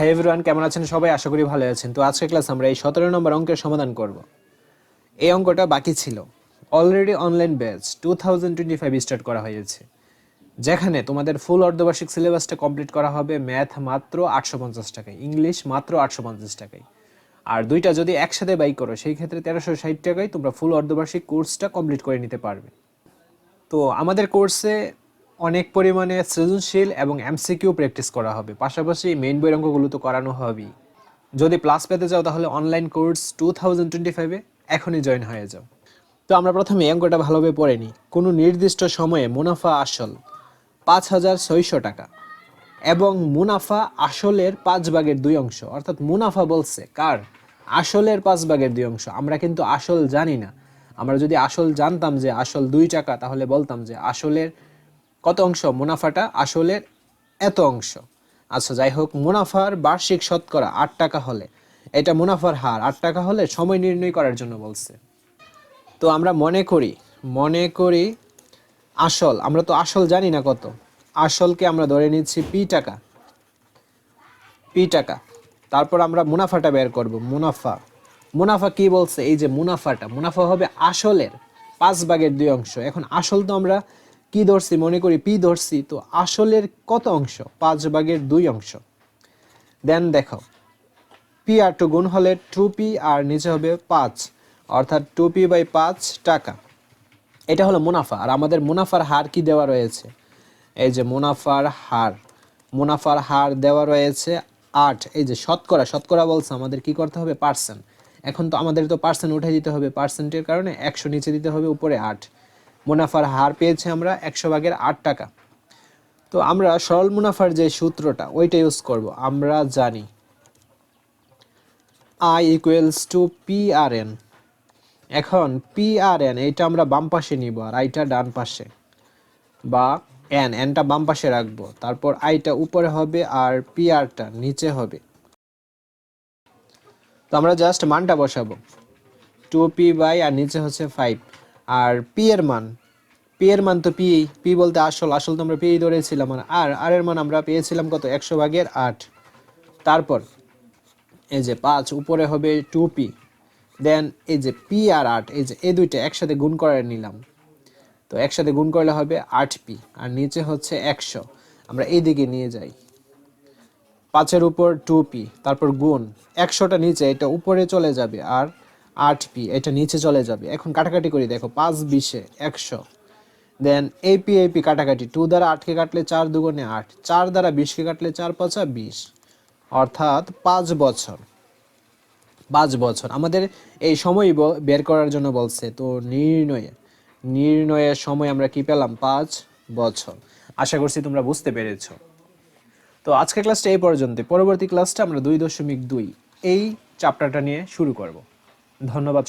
Hi everyone কেমন আছেন সবাই? আশা করি ভালো আছেন। তো আজকের ক্লাস আমরা এই সতেরো নম্বর অঙ্কের সমাধান করব। এই অঙ্কটা বাকি ছিল। Already online batch two thousand twenty five start করা হয়েছে। যেখানে তোমাদের ফুল অর্ধবার্ষিক সিলেবাসটা কমপ্লিট করা হবে ম্যাথ মাত্র আটশো পঞ্চাশ টাকায় ইংলিশ মাত্র আটশো পঞ্চাশ টাকায়। আর দুইটা যদি একসাথে বাই করো, সেই ক্ষেত্রে তেরোশো ষাট টাকায় তোমরা ফুল অর্ধবার্ষিক কোর্সটা কমপ্লিট করে নিতে পারবে। তো আমাদের কোর্সে অনেক পরিমাণে সৃজনশীল এবং এমসিকিউ প্র্যাকটিস করা হবে। পাশাপাশি মেইন বইয়ের অঙ্কগুলো তো করানো হবেই। যদি প্লাস পেতে চাও তাহলে online course two thousand twenty ফাইভে এখনই জয়েন হয়ে যাও। তো আমরা প্রথমে অঙ্কটা ভালোভাবে পড়ে নিই। কোনো নির্দিষ্ট সময়ে মুনাফা আসল পাঁচ হাজার ছয়শো টাকা এবং মুনাফা আসলের পাঁচ ভাগের দুই অংশ। অর্থাৎ মুনাফা বলছে কার? আসলের পাঁচ ভাগের দুই অংশ। আমরা কিন্তু আসল জানি না। আমরা যদি আসল জানতাম যে আসল দুই টাকা, তাহলে বলতাম যে আসলের কত অংশ? মুনাফাটা আসলের এত অংশ। আচ্ছা যাই হোক, মুনাফার বার্ষিক শতকরা আট টাকা হলে। এটা মুনাফার হার, আট টাকা হলে সময় নির্ণয় করার জন্য বলছে। তো আমরা মনে করি মনে করি আসল, আমরা তো আসল জানি না কত। আসলকে আমরা ধরে নিচ্ছি পি টাকা। পি টাকা। তারপর আমরা মুনাফাটা বের করব, মুনাফা। মুনাফা কি বলছে? এই যে মুনাফাটা, মুনাফা হবে আসলের পাঁচ ভাগের দুই অংশ। এখন আসল তো আমরা কি ধরছি, মনে করি পি ধরছি, তো আসলের কত অংশ? পাঁচ ভাগের দুই অংশ। দেন দেখো, পি আর টু গুণ হলে টু পি আর নিচে হবে পাঁচ। অর্থাৎ টু পি বাই পাঁচ টাকা। এটা হলো মুনাফা, আর আমাদের মুনাফার হার কি দেওয়া রয়েছে? এই যে মুনাফার হার মুনাফার হার দেওয়া রয়েছে আট। এই যে শতকরা শতকরা বলছে, আমাদের কি করতে হবে? পার্সেন্ট। এখন তো আমাদের তো পার্সেন্ট উঠে দিতে হবে। পার্সেন্টের কারণে একশো নিচে দিতে হবে, উপরে আট। মুনাফার হার পেয়েছে আমরা একশো ভাগের আট টাকা। তো আমরা সরল মুনাফার যে সূত্রটা, ওইটা ইউজ করব। আমরা জানি I equals to P R N এখন পি আর এন এইটা আমরা বাম পাশে নিব আর আইটা ডান পাশে। বা এন এনটা বাম পাশে রাখব। তারপর আইটা উপরে হবে আর পি আরটা নিচে হবে। তো আমরা জাস্ট মানটা বসাবো। টু পি বাই আর নিচে হচ্ছে ফাইভ আর পি এর মান পি এর মান তো পি পি বলতে আসল আসল তো আমরা পি ধরেছিলাম। আর আর আর এর মান আমরা পেয়েছিলাম কত? একশো ভাগের আট। তারপর, এই যে পাঁচ, উপরে হবে টু পি। দেন এই যে পি আর আট, এই যে এই দুইটা একসাথে গুণ করে নিলাম। তো একসাথে গুণ করলে হবে আট পি। আর নিচে হচ্ছে একশো। আমরা এই দিকে নিয়ে যাই। পাঁচের উপর টু পি। তারপর গুণ। একশোটা নিচে, এটা উপরে চলে যাবে। আর আট পি, এটা নিচে চলে যাবে। এখন কাটাকাটি করি, দেখো, পাঁচ বিশে একশো। দেন এপি এপি কাটাকাটি। টু দ্বারা আটকে কাটলে চার দুগুণে আট, চার দ্বারা বিশকে কাটলে চার পাঁচা বিশ। অর্থাৎ পাঁচ বছর। পাঁচ বছর। আমাদের এই সময় বের করার জন্য বলছে, তো নির্ণয়ে নির্ণয়ের সময় আমরা কি পেলাম? পাঁচ বছর। আশা করছি তোমরা বুঝতে পেরেছ। তো আজকের ক্লাসটা এই পর্যন্ত পরবর্তী ক্লাসটা আমরা দুই দশমিক দুই এই চ্যাপ্টারটা নিয়ে শুরু করব। ধন্যবাদ